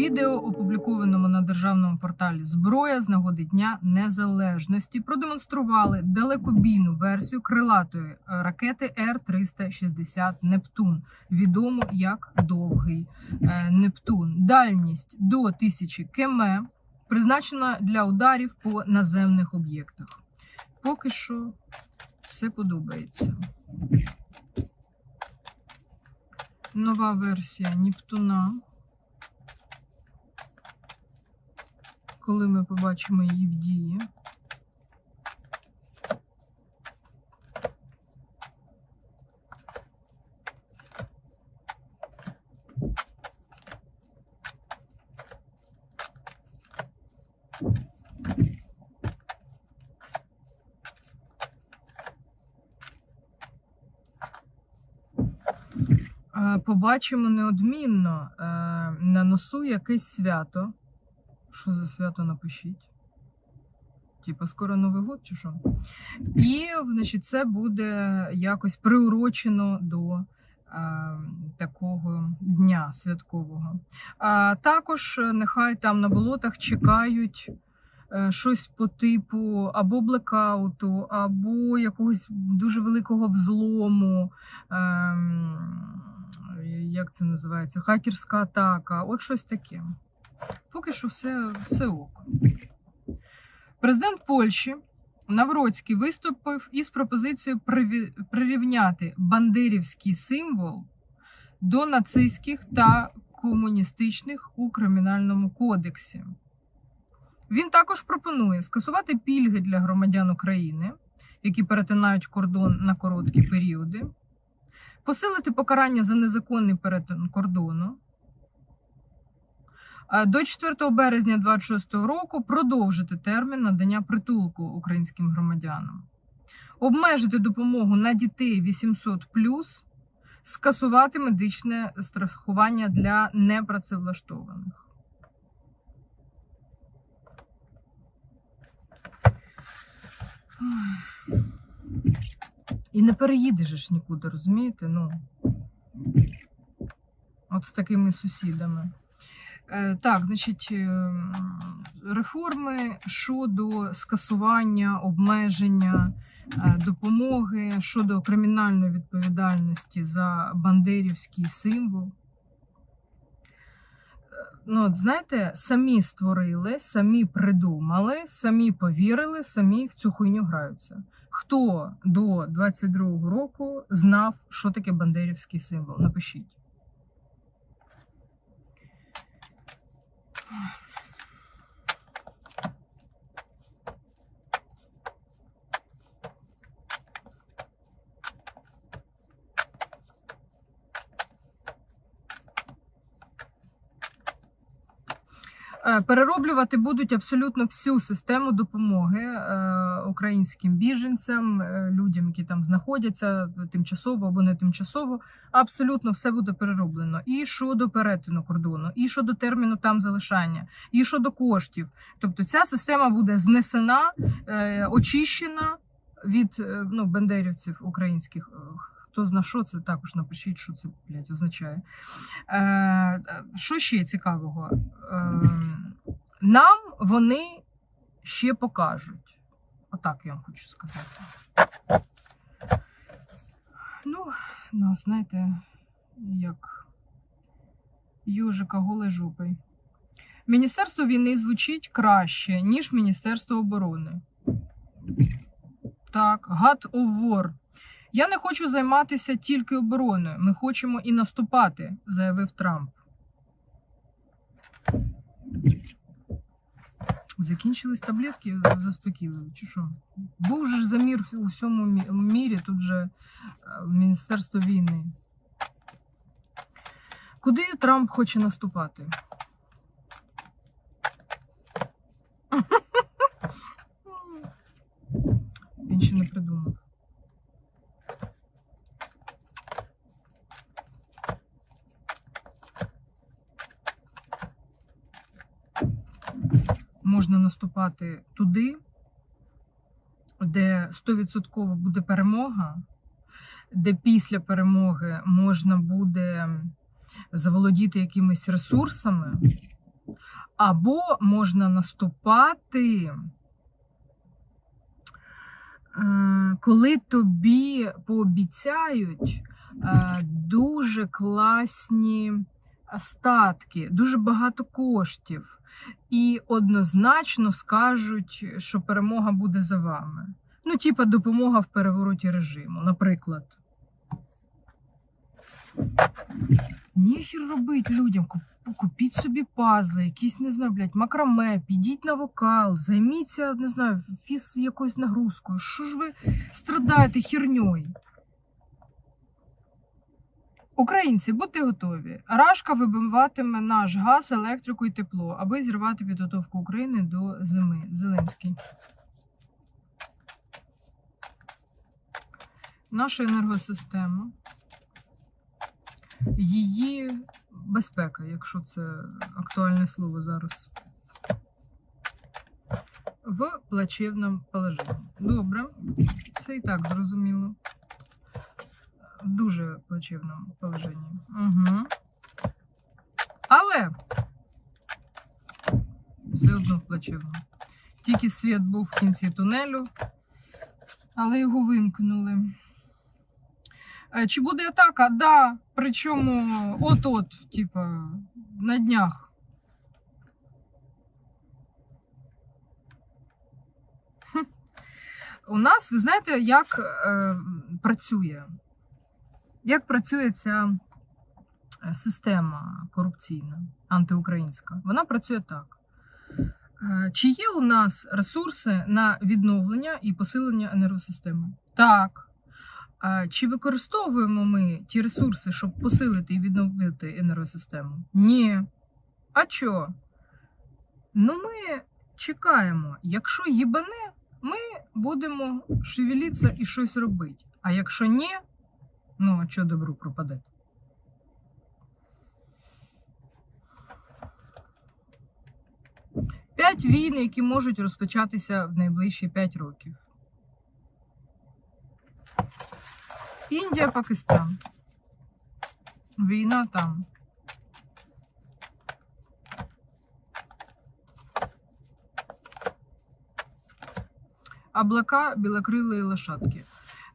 відео, опублікованому на державному порталі Зброя з нагоди Дня Незалежності, продемонстрували далекобійну версію крилатої е, ракети Р-360 Нептун, відому як довгий е, Нептун. Дальність до 1000 км призначена для ударів по наземних об'єктах. Поки що все подобається. Нова версія Нептуна. Коли ми побачимо її в дії. Е, Побачимо неодмінно е, на носу якесь свято. Що за свято напишіть? Типа, скоро Новий год чи що? І, значить, це буде якось приурочено до е, такого дня святкового. А також е, нехай там на болотах чекають е, щось по типу або блекауту, або якогось дуже великого взлому. Ем, як це називається? Хакерська атака, от щось таке. Поки що все, все ок. Президент Польщі Навроцький виступив із пропозицією прирівняти бандерівський символ до нацистських та комуністичних у кримінальному кодексі. Він також пропонує скасувати пільги для громадян України, які перетинають кордон на короткі періоди, посилити покарання за незаконний перетин кордону. А До 4 березня 2026 року продовжити термін надання притулку українським громадянам, обмежити допомогу на дітей 800 скасувати медичне страхування для непрацевлаштованих. І не переїдеш ж нікуди, розумієте? Ну, от з такими сусідами. Е, Так, значить, е, реформи щодо скасування, обмеження е, допомоги щодо кримінальної відповідальності за бандерівський символ. Ну, от, знаєте, самі створили, самі придумали, самі повірили, самі в цю хуйню граються. Хто до 22-го року знав, що таке бандерівський символ? Напишіть. Е, Перероблювати будуть абсолютно всю систему допомоги е, українським біженцям, е, людям, які там знаходяться тимчасово або не тимчасово. Абсолютно все буде перероблено. І щодо перетину кордону, і щодо терміну там залишання, і щодо коштів. Тобто ця система буде знесена, е, очищена від е, ну, бандерівців українських. Хто зна, що це також напишіть, що це блядь, означає. Е, що ще цікавого? Е, нам вони ще покажуть. Отак я вам хочу сказати. Ну, нас, знаєте, як южика голий жопий. Міністерство війни звучить краще, ніж Міністерство оборони. Так, of War. Я не хочу займатися тільки обороною. Ми хочемо і наступати, заявив Трамп. Закінчились таблетки заспокійливі, чи що? Був же замір у всьому мірі, тут же е, Міністерство війни. Куди Трамп хоче наступати? Він ще не придумав. Можна наступати туди, де 100% буде перемога, де після перемоги можна буде заволодіти якимись ресурсами, Або можна наступати, е, коли тобі пообіцяють е, дуже класні статки, дуже багато коштів, і однозначно скажуть, що перемога буде за вами. Ну, типа допомога в перевороті режиму, наприклад. Ніхер робить людям. Купіть собі пазли, якісь, не знаю, блядь, макраме, підіть на вокал, займіться, не знаю, фіз якоюсь нагрузкою. Що ж ви страдаєте херньою? Українці, будьте готові. Рашка вибиватиме наш газ, електрику і тепло, аби зірвати підготовку України до зими. Зеленський. Наша енергосистема, її безпека, якщо це актуальне слово зараз. В плачевному положенні. Добре, це і так зрозуміло. Дуже плачевному положенні. Угу. Але все одно в плачевному. Тільки світ був в кінці тунелю, але його вимкнули. Чи буде атака? Да. Причому от-от, типа, на днях. У нас, ви знаєте, як е, працює? Як працює ця е, система корупційна, антиукраїнська? Вона працює так. Е, Чи є у нас ресурси на відновлення і посилення енергосистеми? Так. Чи використовуємо ми ті ресурси, щоб посилити і відновити енергосистему? Ні. А чо? Ну, ми чекаємо. Якщо їбане, ми будемо шевелитися і щось робити. А якщо ні, ну а чого добру пропаде? П'ять війн, які можуть розпочатися в найближчі п'ять років. Індія, Пакистан. Війна там. Облака білокрилої лошадки.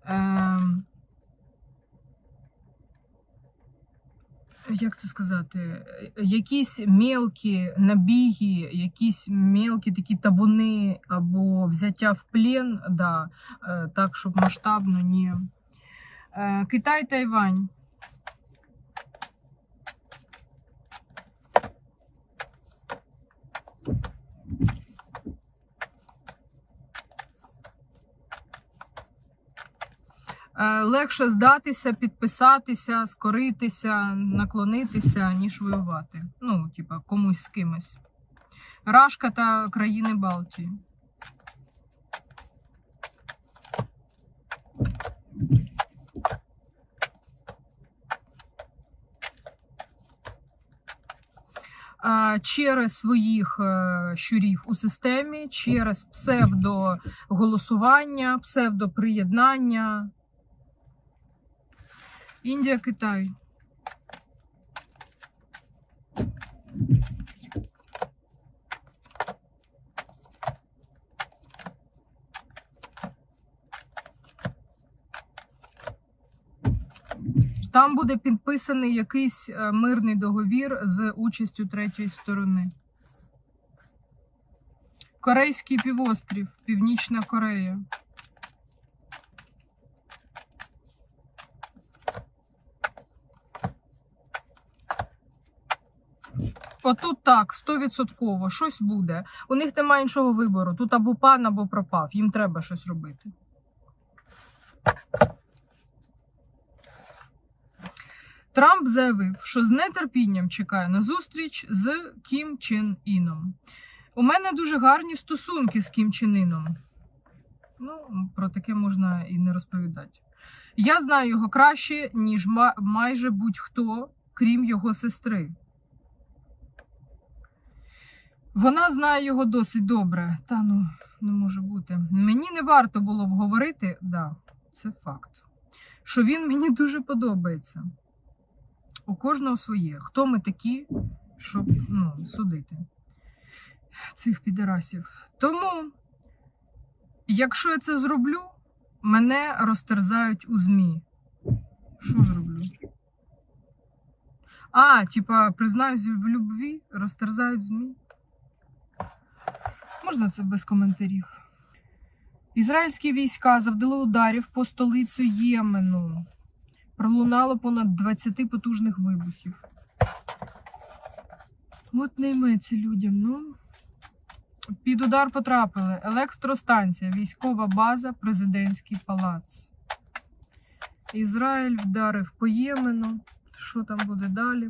Ем... Як це сказати? Якісь мелкі набіги, якісь мелкі такі табуни або взяття в плен, да, е, так, щоб масштабно ні. Е, Китай, Тайвань. Легше здатися, підписатися, скоритися, наклонитися, ніж воювати. Ну, типа, комусь з кимось. Рашка та країни Балтії. через своїх е, щурів у системі, через псевдоголосування, псевдоприєднання. Індія, Китай. Там буде підписаний якийсь е, мирний договір з участю третьої сторони. Корейський півострів, Північна Корея. Отут так, стовідсотково, щось буде. У них немає іншого вибору. Тут або пан, або пропав. Їм треба щось робити. Трамп заявив, що з нетерпінням чекає на зустріч з Кім Чен Іном. У мене дуже гарні стосунки з Кім Чен Іном. Ну, про таке можна і не розповідати. Я знаю його краще, ніж майже будь-хто, крім його сестри. Вона знає його досить добре. Та ну, не може бути. Мені не варто було б говорити, да, це факт. Що він мені дуже подобається. У кожного своє. Хто ми такі, щоб ну, судити? цих підарасів. Тому, якщо я це зроблю, мене розтерзають у ЗМІ. Що зроблю? А, типа, признаюсь в любві, розтерзають ЗМІ. Можна це без коментарів. Ізраїльські війська завдали ударів по столицю Ємену. Пролунало понад 20 потужних вибухів. От не людям. Ну. Під удар потрапили електростанція, військова база, президентський палац. Ізраїль вдарив по Ємену. Що там буде далі?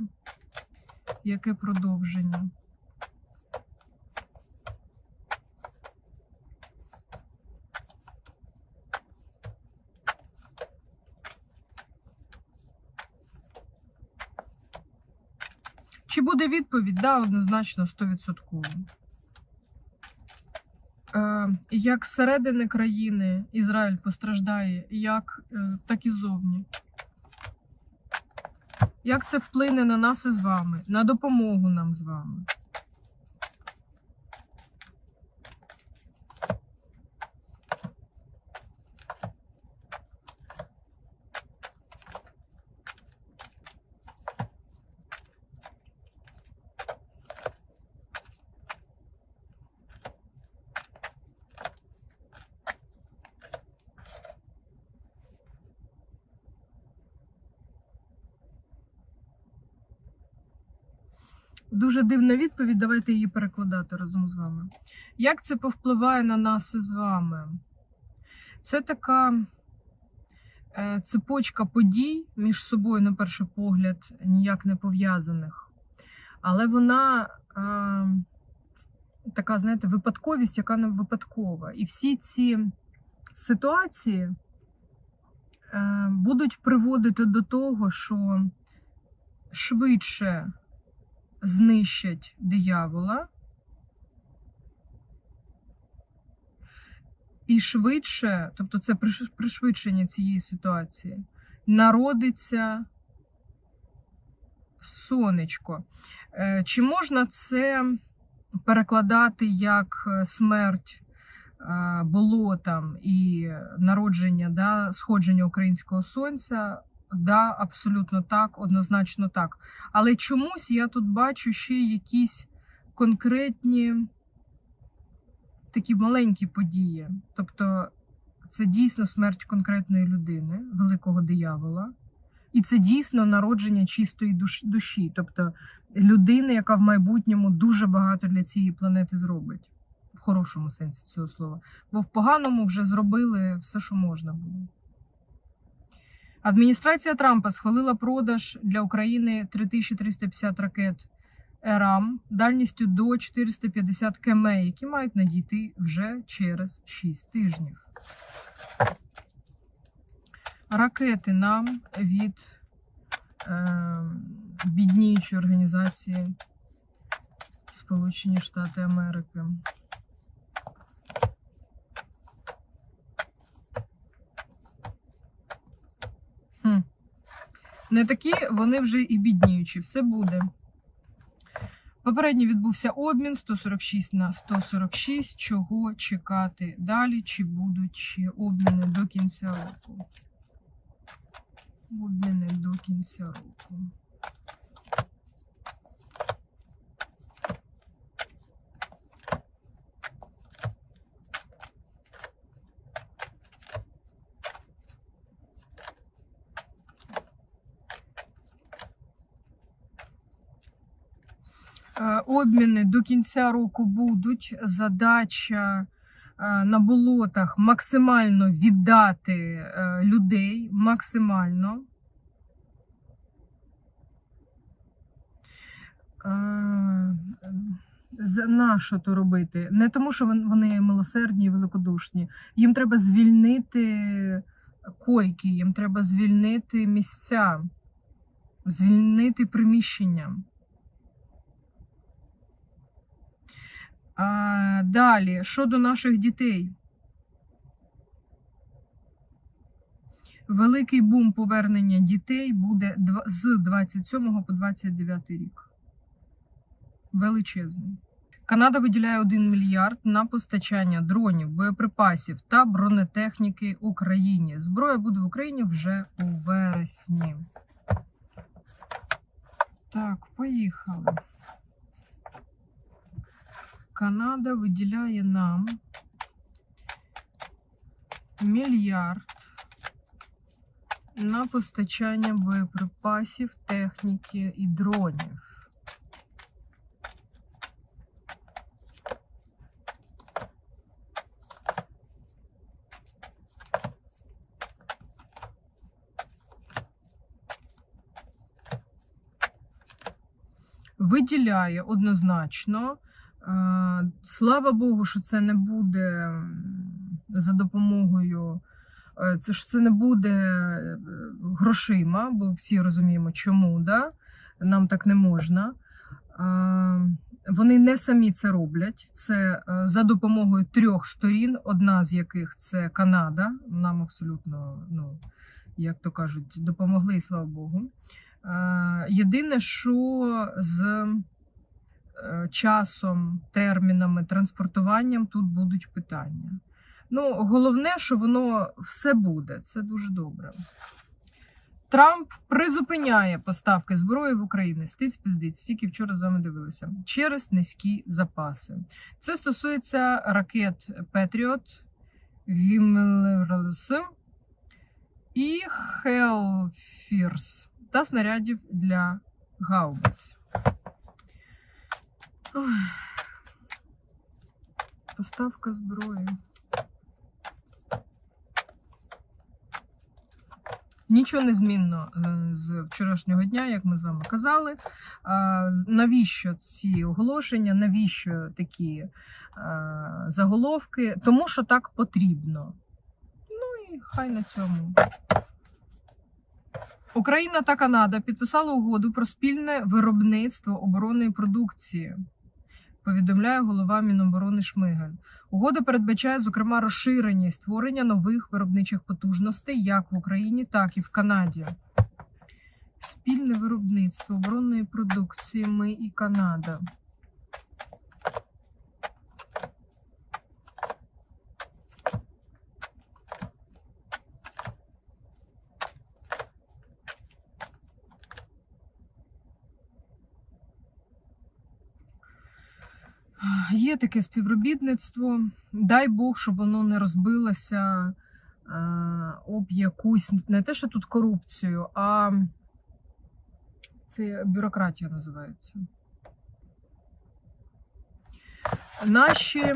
Яке продовження? Чи буде відповідь? Да, однозначно 100%. Е, як зсередини країни Ізраїль постраждає, як, е, так і зовні. Як це вплине на нас із вами, на допомогу нам з вами? Дуже дивна відповідь, давайте її перекладати разом з вами. Як це повпливає на нас із вами? Це така е, цепочка подій між собою, на перший погляд, ніяк не пов'язаних. Але вона е, така, знаєте, випадковість, яка не випадкова. І всі ці ситуації е, будуть приводити до того, що швидше знищать диявола і швидше, тобто це приш- пришвидшення цієї ситуації, народиться сонечко. Е, Чи можна це перекладати як е, смерть е, болотам і народження, да, сходження українського сонця? Да, абсолютно так, однозначно так. Але чомусь я тут бачу ще якісь конкретні такі маленькі події. Тобто це дійсно смерть конкретної людини, великого диявола, і це дійсно народження чистої душ- душі, тобто людини, яка в майбутньому дуже багато для цієї планети зробить. В хорошому сенсі цього слова. Бо в поганому вже зробили все, що можна було. Адміністрація Трампа схвалила продаж для України 3350 ракет ЕРАМ дальністю до 450 км, які мають надійти вже через 6 тижнів. Ракети нам від е, бідніючої організації Сполучені Штати Америки. Хм. Не такі, вони вже і бідніючі. Все буде. Попередньо відбувся обмін 146 на 146. Чого чекати далі? Чи будуть ще обміни до кінця року? Обміни до кінця року. Обміни до кінця року будуть. Задача е, на болотах максимально віддати е, людей. Максимально. Е, з- На що то робити? Не тому, що вони милосердні і великодушні. Їм треба звільнити койки, їм треба звільнити місця, звільнити приміщення. А, далі, щодо наших дітей. Великий бум повернення дітей буде з 27 по 29 рік. Величезний. Канада виділяє 1 мільярд на постачання дронів, боєприпасів та бронетехніки Україні. Зброя буде в Україні вже у вересні. Так, поїхали. Канада виділяє нам мільярд на постачання боєприпасів, техніки і дронів. Виділяє однозначно. Слава Богу, що це не буде за допомогою, е, це це не буде е, грошима, бо всі розуміємо, чому да? нам так не можна. Вони не самі це роблять. Це е, за допомогою трьох сторін, одна з яких це Канада. Нам абсолютно, ну, як то кажуть, допомогли, слава Богу. Єдине, що з часом, термінами, транспортуванням тут будуть питання. Ну, головне, що воно все буде. Це дуже добре. Трамп призупиняє поставки зброї в Україну. Стиць пиздиць, тільки вчора з вами дивилися. Через низькі запаси. Це стосується ракет Петріот, Гіммелерс і Хелфірс та снарядів для гаубиць. Ой. Поставка зброї. Нічого не змінно е, з вчорашнього дня, як ми з вами казали. Навіщо ці оголошення, навіщо такі заголовки? Тому що так потрібно. Ну і хай на цьому. Україна та Канада підписали угоду про спільне виробництво оборонної продукції. Повідомляє голова Міноборони Шмигаль. Угода передбачає, зокрема, розширення і створення нових виробничих потужностей як в Україні, так і в Канаді. Спільне виробництво оборонної продукції ми і Канада. Таке співробітництво. Дай Бог, щоб воно не розбилося е, об якусь не те, що тут корупцію, а це бюрократія називається. Наші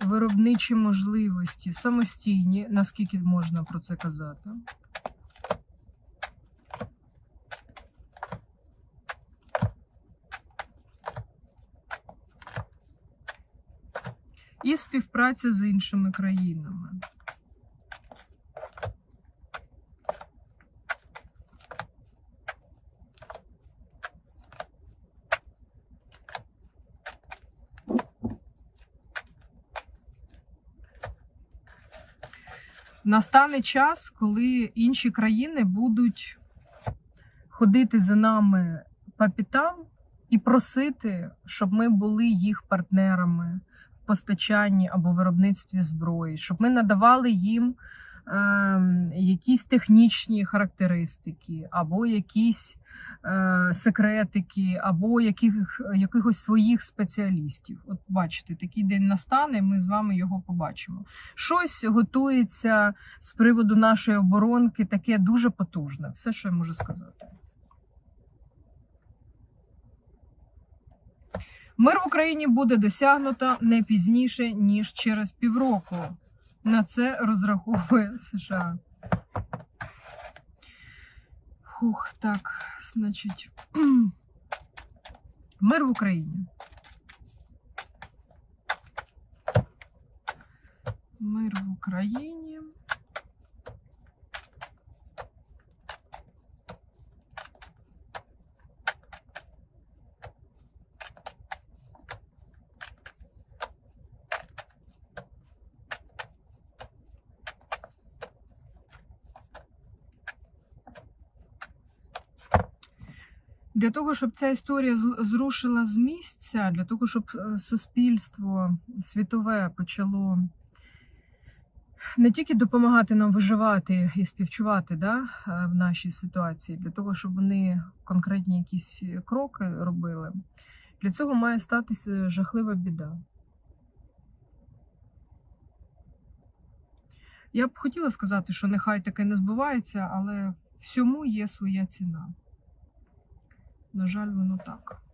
виробничі можливості самостійні, наскільки можна про це казати. І співпраця з іншими країнами. Настане час, коли інші країни будуть ходити за нами по пітам і просити, щоб ми були їх партнерами постачанні або виробництві зброї, щоб ми надавали їм е, якісь технічні характеристики, або якісь е, секретики, або яких, якихось своїх спеціалістів. От бачите, такий день настане, ми з вами його побачимо. Щось готується з приводу нашої оборонки, таке дуже потужне. Все, що я можу сказати. Мир в Україні буде досягнуто не пізніше, ніж через півроку. На це розраховує США. Хух, так, значить, мир в Україні. Мир в Україні. Для того, щоб ця історія зрушила з місця, для того, щоб е, суспільство світове почало не тільки допомагати нам виживати і співчувати да, е, в нашій ситуації, для того, щоб вони конкретні якісь кроки робили, для цього має статися жахлива біда. Я б хотіла сказати, що нехай таке не збувається, але всьому є своя ціна. На жаль, воно так.